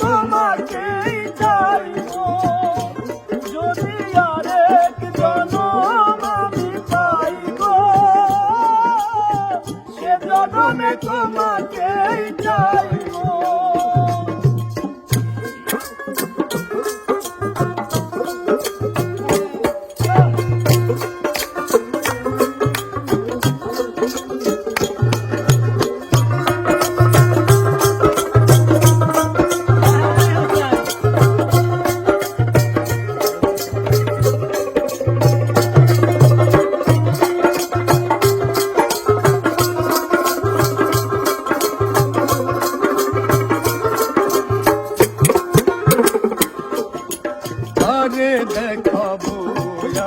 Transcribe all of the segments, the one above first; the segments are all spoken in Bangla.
তোমাকেই চাইব। যদি আরেক জনম আমি পাইব সে জনমে তোমাকে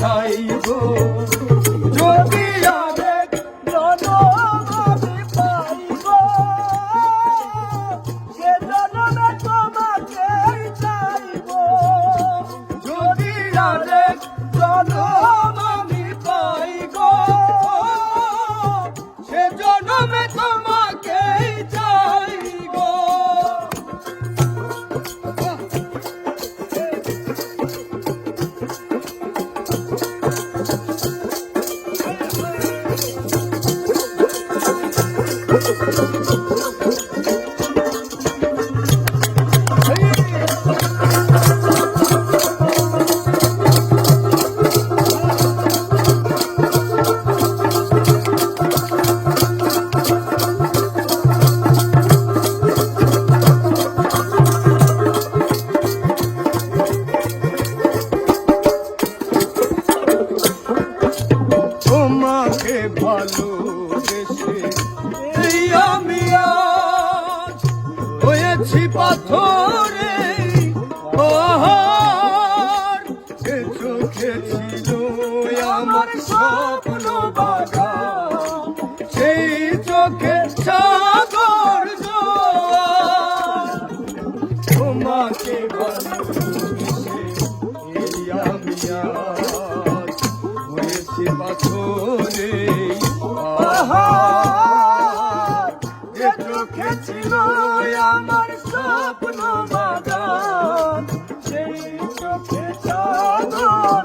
চাইব। যদি আবেগ জনমাবি পাইব সে জনমে তোমাকে চাইব। যদি আবেগ গেছি পাথরে। চোখে ছিল আমার স্বপ্ন বাধা আমার স্বপ্ন বাগান সেই চোখে চাদর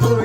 Puri.